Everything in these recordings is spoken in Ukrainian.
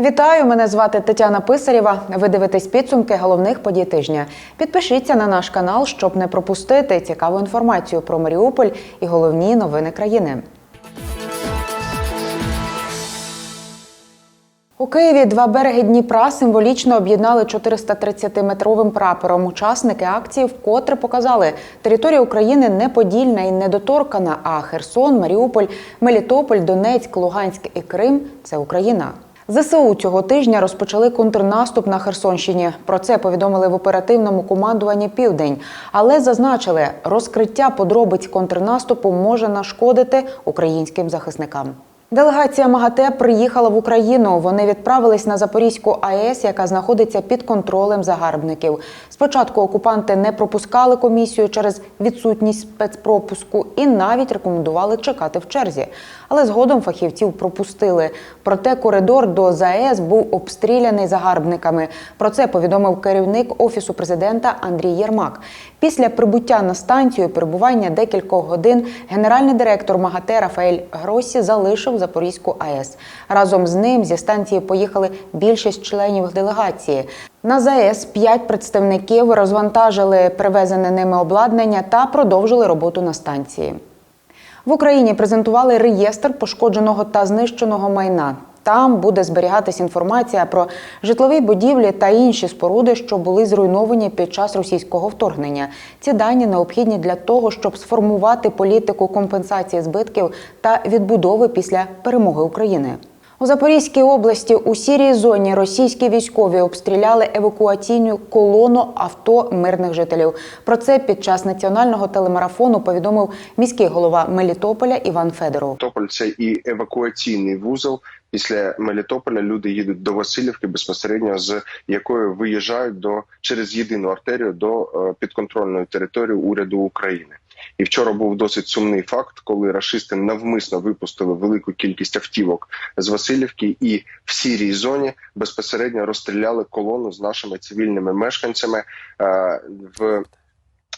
Вітаю! Мене звати Тетяна Писарєва. Ви дивитесь підсумки головних подій тижня. Підпишіться на наш канал, щоб не пропустити цікаву інформацію про Маріуполь і головні новини країни. У Києві два береги Дніпра символічно об'єднали 430-метровим прапором. Учасники акції вкотре показали, територія України не подільна і недоторкана, а Херсон, Маріуполь, Мелітополь, Донецьк, Луганськ і Крим це Україна. ЗСУ цього тижня розпочали контрнаступ на Херсонщині. Про це повідомили в оперативному командуванні Південь, але зазначили, розкриття подробиць контрнаступу може нашкодити українським захисникам. Делегація МАГАТЕ приїхала в Україну. Вони відправились на Запорізьку АЕС, яка знаходиться під контролем загарбників. Спочатку окупанти не пропускали комісію через відсутність спецпропуску і навіть рекомендували чекати в черзі. Але згодом фахівців пропустили. Проте коридор до ЗАЕС був обстріляний загарбниками. Про це повідомив керівник офісу президента Андрій Єрмак. Після прибуття на станцію перебування декількох годин генеральний директор МАГАТЕ Рафаель Гросі залишив Запорізьку АЕС. Разом з ним зі станції поїхали більшість членів делегації. На ЗАЕС п'ять представників розвантажили привезене ними обладнання та продовжили роботу на станції. В Україні презентували реєстр пошкодженого та знищеного майна. Там буде зберігатись інформація про житлові будівлі та інші споруди, що були зруйновані під час російського вторгнення. Ці дані необхідні для того, щоб сформувати політику компенсації збитків та відбудови після перемоги України. У Запорізькій області у сірій зоні російські військові обстріляли евакуаційну колону авто мирних жителів. Про це під час національного телемарафону повідомив міський голова Мелітополя Іван Федоров. Мелітополь це і евакуаційний вузол. Після Мелітополя люди їдуть до Васильівки безпосередньо з якої виїжджають до через єдину артерію до е, підконтрольної території уряду України. І вчора був досить сумний факт, коли рашисти навмисно випустили велику кількість автівок з Васильівки і в сірій зоні безпосередньо розстріляли колону з нашими цивільними мешканцями е, в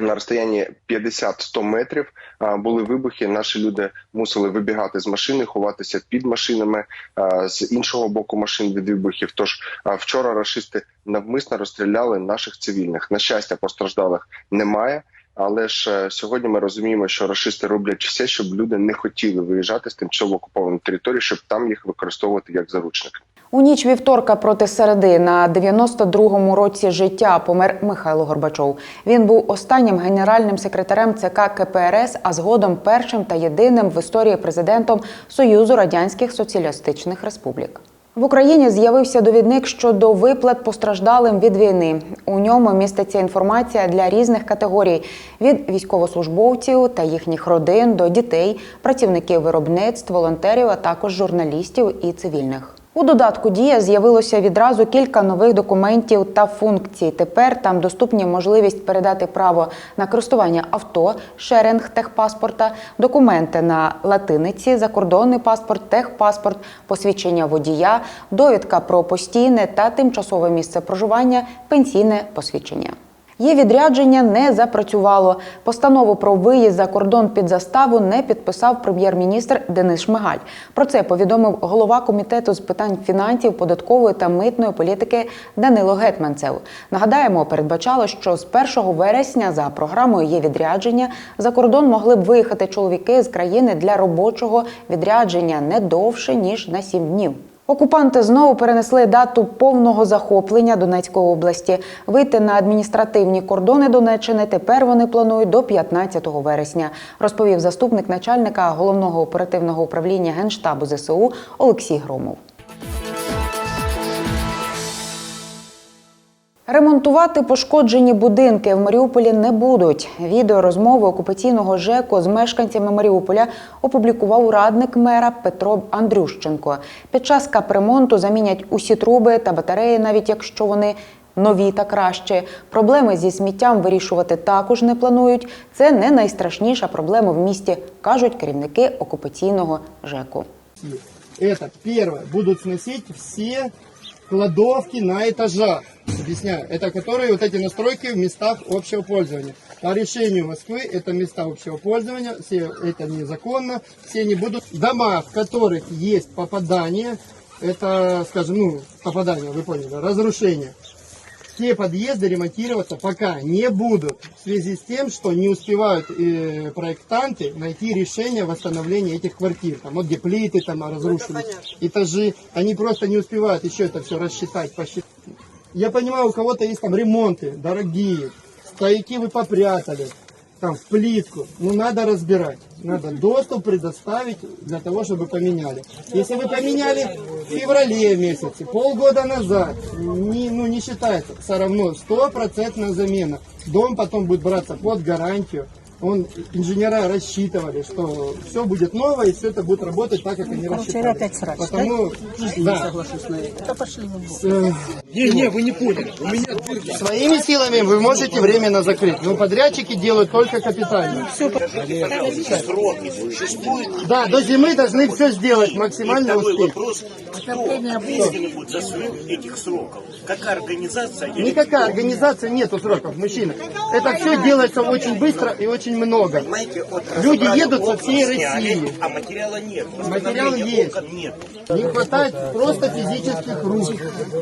на розстоянні 50-100 метрів а, були вибухи. Наші люди мусили вибігати з машини, ховатися під машинами а, з іншого боку машин від вибухів. Тож вчора рашисти навмисно розстріляли наших цивільних. На щастя, постраждалих немає. Але ж е, сьогодні ми розуміємо, що рашисти роблять все, щоб люди не хотіли виїжджати з тимчасово окупованої території, щоб там їх використовувати як заручники. У ніч вівторка проти середи на 92-му році життя помер Михайло Горбачов. Він був останнім генеральним секретарем ЦК КПРС, а згодом першим та єдиним в історії президентом Союзу радянських соціалістичних республік. В Україні з'явився довідник щодо виплат постраждалим від війни. У ньому міститься інформація для різних категорій: від військовослужбовців та їхніх родин до дітей, працівників виробництв, волонтерів, а також журналістів і цивільних. У додатку Дія з'явилося відразу кілька нових документів та функцій. Тепер там доступні можливість передати право на користування авто, шеринг техпаспорта, документи на латиниці, закордонний паспорт, техпаспорт, посвідчення водія, довідка про постійне та тимчасове місце проживання, пенсійне посвідчення. Є відрядження не запрацювало. Постанову про виїзд за кордон під заставу не підписав прем'єр-міністр Денис Шмигаль. Про це повідомив голова комітету з питань фінансів, податкової та митної політики Данило Гетманцев. Нагадаємо, передбачало, що з 1 вересня за програмою є відрядження. За кордон могли б виїхати чоловіки з країни для робочого відрядження не довше ніж на 7 днів. Окупанти знову перенесли дату повного захоплення Донецької області. Вийти на адміністративні кордони Донеччини тепер вони планують до 15 вересня, розповів заступник начальника головного оперативного управління генштабу ЗСУ Олексій Громов. Ремонтувати пошкоджені будинки в Маріуполі не будуть. Відео розмови окупаційного ЖЕКу з мешканцями Маріуполя опублікував радник мера Петро Андрющенко. Під час капремонту замінять усі труби та батареї, навіть якщо вони нові та кращі. Проблеми зі сміттям вирішувати також не планують. Це не найстрашніша проблема в місті, кажуть керівники окупаційного ЖЕКу. Это первое. Будут сносить все кладовки на этажах. Объясняю. Это которые вот эти настройки в местах общего пользования. По решению Москвы это места общего пользования. Все это незаконно. Все не будут. Дома, в которых есть попадание это, скажем, ну, попадание, вы поняли, разрушение. Те подъезды ремонтироваться пока не будут в связи с тем, что не успевают э, проектанты найти решение восстановления этих квартир. Там, вот где плиты там разрушены, этажи. Они просто не успевают еще это все рассчитать, посчитать. Я понимаю, у кого-то есть там ремонты дорогие, стояки вы попрятали, там в плитку. Ну надо разбирать, надо доступ предоставить для того, чтобы поменяли. Если вы поменяли в феврале месяце, полгода назад, не, ну не считается, все равно стопроцентная замена. Дом потом будет браться под гарантию. Он, инженера рассчитывали, что все будет новое и все это будет работать так, как они рассчитали. опять срач, Потому, да, соглашусь на это. Да пошли вы. с, э, Не, не, вы не поняли. У меня дверь Своими силами вы можете временно закрыть, но подрядчики делают только капитально. сроки существуют. Да, до зимы должны все сделать, максимально успеть. вопрос. Кто ответственен за срок этих сроков? Какая организация? Никакая организация нету сроков, мужчина. Это все делается очень быстро и очень много. Понимаете, вот Люди едут со всей сняли, России. А материала нет. Материал есть. нет. Не хватает просто физических рук.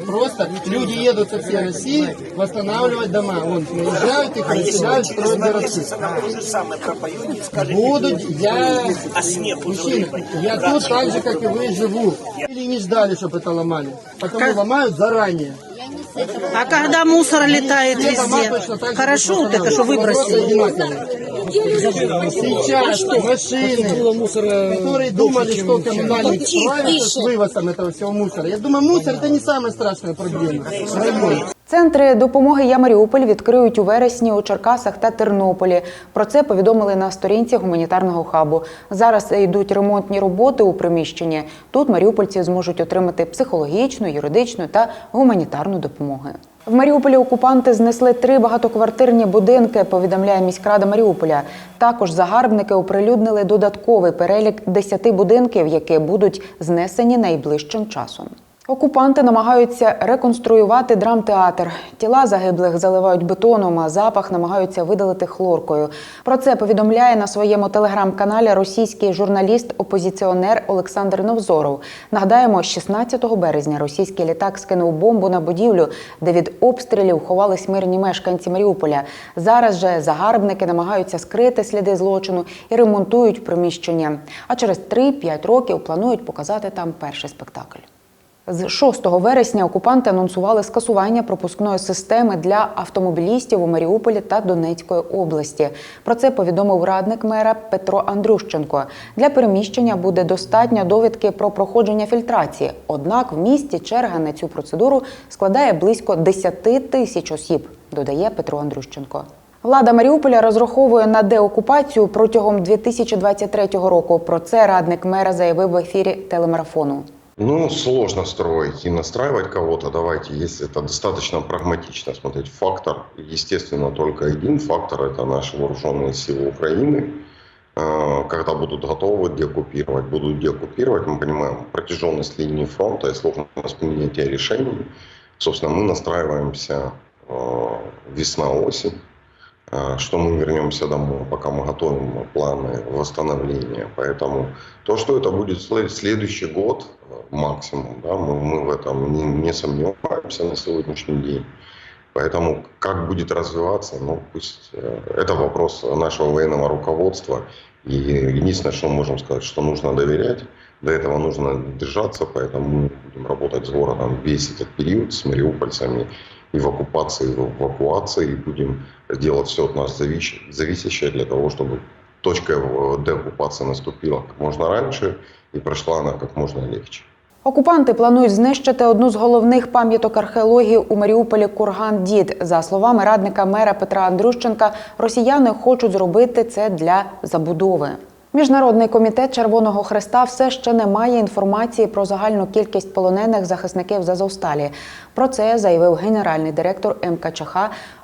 Просто люди едут со всей России восстанавливать дома. Вон, приезжают, их расселяют, строят городки. И Будут, я, мужчина, я тут так же, как и вы, живу. Или не ждали, чтобы это ломали. Потому ломают заранее. А когда мусор летает везде? Хорошо, вот это что выбросили. Вопрос одинаковый. Сейчас машины, которые думали, что коммунальники справятся с вывозом этого всего мусора. Я думаю, мусор это не самая страшная проблема в районе. Центри допомоги «Я Маріуполь» відкриють у вересні у Черкасах та Тернополі. Про це повідомили на сторінці гуманітарного хабу. Зараз йдуть ремонтні роботи у приміщенні. Тут маріупольці зможуть отримати психологічну, юридичну та гуманітарну допомогу. В Маріуполі окупанти знесли три багатоквартирні будинки. Повідомляє міськрада Маріуполя. Також загарбники оприлюднили додатковий перелік 10 будинків, які будуть знесені найближчим часом. Окупанти намагаються реконструювати драмтеатр. Тіла загиблих заливають бетоном, а запах намагаються видалити хлоркою. Про це повідомляє на своєму телеграм-каналі російський журналіст-опозиціонер Олександр Новзоров. Нагадаємо, 16 березня російський літак скинув бомбу на будівлю, де від обстрілів ховались мирні мешканці Маріуполя. Зараз же загарбники намагаються скрити сліди злочину і ремонтують приміщення. А через 3-5 років планують показати там перший спектакль. З 6 вересня окупанти анонсували скасування пропускної системи для автомобілістів у Маріуполі та Донецької області. Про це повідомив радник мера Петро Андрющенко. Для переміщення буде достатньо довідки про проходження фільтрації. Однак в місті черга на цю процедуру складає близько 10 тисяч осіб, додає Петро Андрющенко. Влада Маріуполя розраховує на деокупацію протягом 2023 року. Про це радник мера заявив в ефірі телемарафону. Ну, сложно строить и настраивать кого-то. Давайте, если это достаточно прагматично смотреть. Фактор, естественно, только один фактор – это наши вооруженные силы Украины. Э, Когда будут готовы деоккупировать, будут деоккупировать, мы понимаем протяженность линии фронта и сложность принятия решений. Собственно, мы настраиваемся э, весна-осень, что мы вернемся домой, пока мы готовим планы восстановления. Поэтому то, что это будет след- следующий год э, максимум, да, мы, мы в этом не, не сомневаемся на сегодняшний день. Поэтому как будет развиваться, ну пусть э, это вопрос нашего военного руководства. И единственное, что мы можем сказать, что нужно доверять, до этого нужно держаться, поэтому мы будем работать с городом весь этот период, с мариупольцами и в оккупации, и в эвакуации, и будем делать все от нас завис- зависящее для того, чтобы точка э, деоккупации наступила как можно раньше и прошла она как можно легче. Окупанти планують знищити одну з головних пам'яток археології у Маріуполі Курган Дід. За словами радника мера Петра Андрющенка, росіяни хочуть зробити це для забудови. Міжнародний комітет Червоного Хреста все ще не має інформації про загальну кількість полонених захисників з Азовсталі. Про це заявив генеральний директор МКЧХ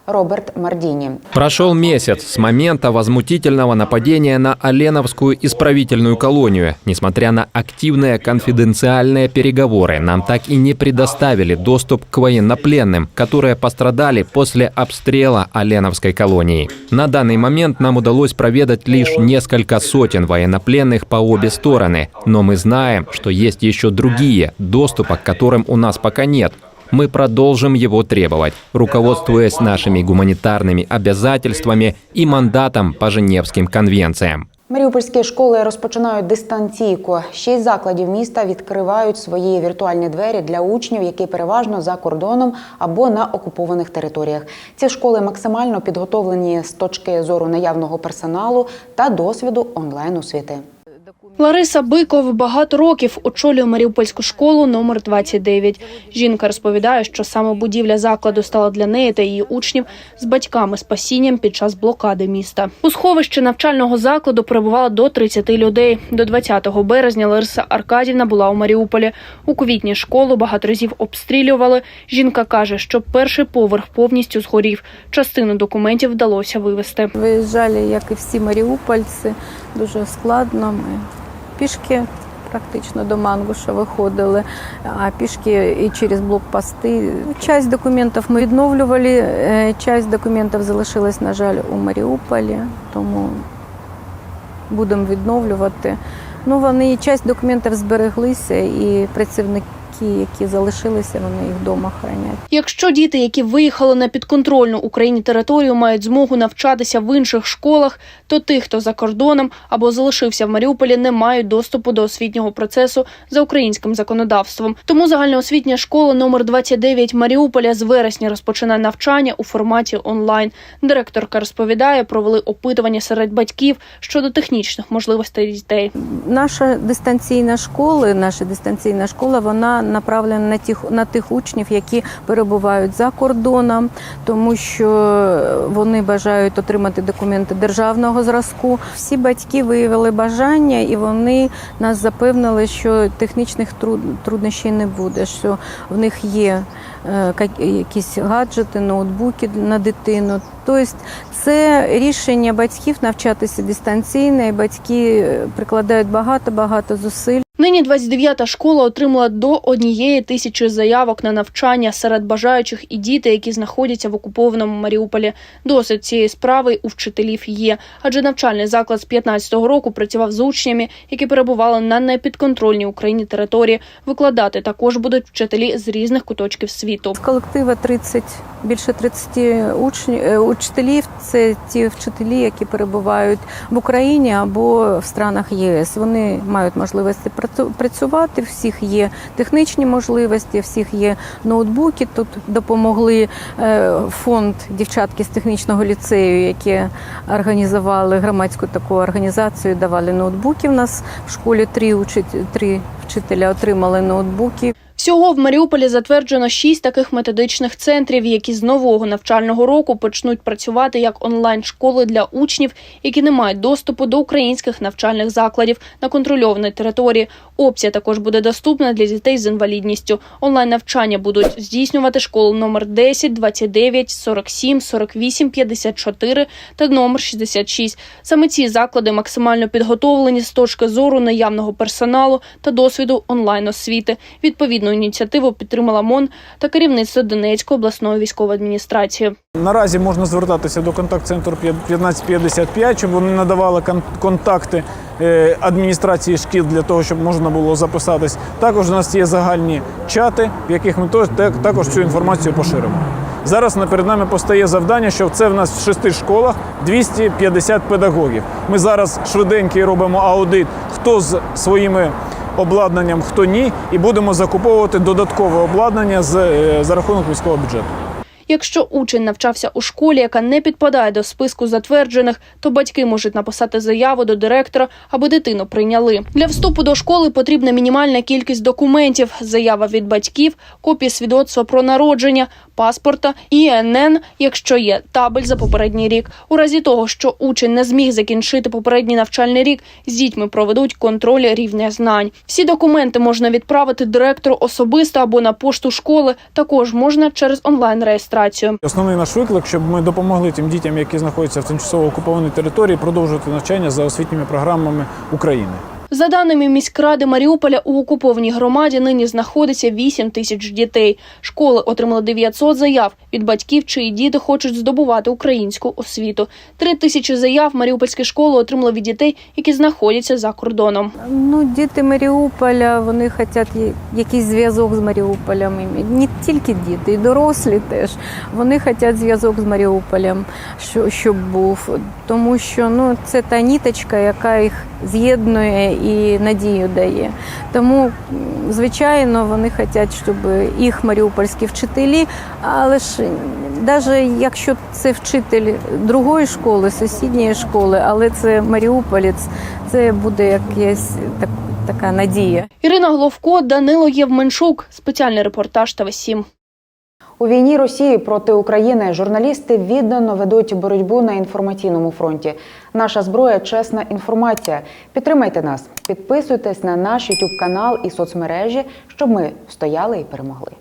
Роберт Мардіні. Прошел месяц с момента возмутительного нападения на Оленовскую исправительную колонию. Несмотря на активные конфиденциальные переговоры, нам так и не предоставили доступ к военнопленным, которые пострадали после обстрела Оленовской колонии. На данный момент нам удалось проведать лишь несколько сотен военнопленных по обе стороны, но мы знаем, что есть еще другие, доступа к которым у нас пока нет. Мы продолжим его требовать, руководствуясь нашими гуманитарными обязательствами и мандатом по Женевским конвенциям. Маріупольські школи розпочинають дистанційку. Шість закладів міста відкривають свої віртуальні двері для учнів, які переважно за кордоном або на окупованих територіях. Ці школи максимально підготовлені з точки зору наявного персоналу та досвіду онлайн освіти. Лариса Биков багато років очолює Маріупольську школу номер 29. Жінка розповідає, що саме будівля закладу стала для неї та її учнів з батьками спасінням під час блокади міста. У сховищі навчального закладу перебувало до 30 людей. До 20 березня Лариса Аркадівна була у Маріуполі. У квітні школу багато разів обстрілювали. Жінка каже, що перший поверх повністю згорів. Частину документів вдалося вивезти. Виїжджали, як і всі маріупольці, дуже складно. Ми пішки практично до Мангуша виходили, а пішки і через блокпости. Часть документів ми відновлювали, е, часть документів залишилась, на жаль, у Маріуполі, тому будемо відновлювати. Ну, вони часть документів збереглися, і працівники, які залишилися, вони їх вдома хранять. Якщо діти, які виїхали на підконтрольну Україні територію, мають змогу навчатися в інших школах, то тих, хто за кордоном або залишився в Маріуполі, не мають доступу до освітнього процесу за українським законодавством. Тому загальноосвітня школа номер 29 Маріуполя з вересня розпочинає навчання у форматі онлайн. Директорка розповідає, провели опитування серед батьків щодо технічних можливостей дітей. Наша дистанційна школа, наша дистанційна школа, вона направлена на тих на тих учнів, які перебувають за кордоном, тому що вони бажають отримати документи державного зразку. Всі батьки виявили бажання, і вони нас запевнили, що технічних труд- труднощів не буде. Що в них є е, якісь гаджети, ноутбуки на дитину. Тобто це рішення батьків навчатися дистанційно, і батьки е, прикладають багато багато зусиль. Нині 29-та школа отримала до однієї тисячі заявок на навчання серед бажаючих і діти, які знаходяться в окупованому Маріуполі. Досвід цієї справи у вчителів є, адже навчальний заклад з 15-го року працював з учнями, які перебували на непідконтрольній Україні території. Викладати також будуть вчителі з різних куточків світу. З колектива 30, більше 30 учнів, е, учителів. Це ті вчителі, які перебувають в Україні або в странах ЄС. Вони мають можливості працю- працювати. Всіх є технічні можливості, всіх є ноутбуки. Тут допомогли е, фонд дівчатки з технічного ліцею, які організували громадську таку організацію. Давали ноутбуки. У нас в школі три три вчителя отримали ноутбуки. Всього в Маріуполі затверджено шість таких методичних центрів, які з нового навчального року почнуть працювати як онлайн-школи для учнів, які не мають доступу до українських навчальних закладів на контрольованій території. Опція також буде доступна для дітей з інвалідністю. Онлайн навчання будуть здійснювати школи номер 10, 29, 47, 48, 54 та номер 66. Саме ці заклади максимально підготовлені з точки зору наявного персоналу та досвіду онлайн освіти. Відповідну ініціативу підтримала МОН та керівництво Донецької обласної військової адміністрації. Наразі можна звертатися до контакт-центру 1555, щоб вони надавали кон- контакти адміністрації шкіл для того, щоб можна було записатись. Також у нас є загальні чати, в яких ми також цю інформацію поширимо. Зараз перед нами постає завдання, що це в нас в шести школах 250 педагогів. Ми зараз швиденький робимо аудит, хто з своїми обладнанням, хто ні, і будемо закуповувати додаткове обладнання з, е, за рахунок міського бюджету. Якщо учень навчався у школі, яка не підпадає до списку затверджених, то батьки можуть написати заяву до директора, аби дитину прийняли. Для вступу до школи потрібна мінімальна кількість документів: заява від батьків, копія свідоцтва про народження, паспорта, ІНН, якщо є табель за попередній рік. У разі того, що учень не зміг закінчити попередній навчальний рік, з дітьми проведуть контроль рівня знань. Всі документи можна відправити директору особисто або на пошту школи. Також можна через онлайн реєстрацію. Реєстрацію. Основний наш виклик, щоб ми допомогли тим дітям, які знаходяться в тимчасово окупованій території, продовжувати навчання за освітніми програмами України. За даними міськради Маріуполя, у окупованій громаді нині знаходиться 8 тисяч дітей. Школи отримали 900 заяв від батьків, чиї діти хочуть здобувати українську освіту. Три тисячі заяв маріупольські школи отримали від дітей, які знаходяться за кордоном. Ну, діти Маріуполя, вони хочуть якийсь зв'язок з Маріуполем. Не тільки діти, і дорослі теж. Вони хочуть зв'язок з Маріуполем, що, щоб був. Тому що ну, це та ніточка, яка їх з'єднує і надію дає. Тому, звичайно, вони хочуть, щоб їх маріупольські вчителі, але ж навіть якщо це вчитель другої школи, сусідньої школи, але це маріуполець, це буде якась так, така надія. Ірина Головко, Данило Євменшук. Спеціальний репортаж ТВ 7 У війні Росії проти України журналісти віддано ведуть боротьбу на інформаційному фронті. Наша зброя чесна інформація. Підтримайте нас, підписуйтесь на наш YouTube канал і соцмережі, щоб ми стояли і перемогли.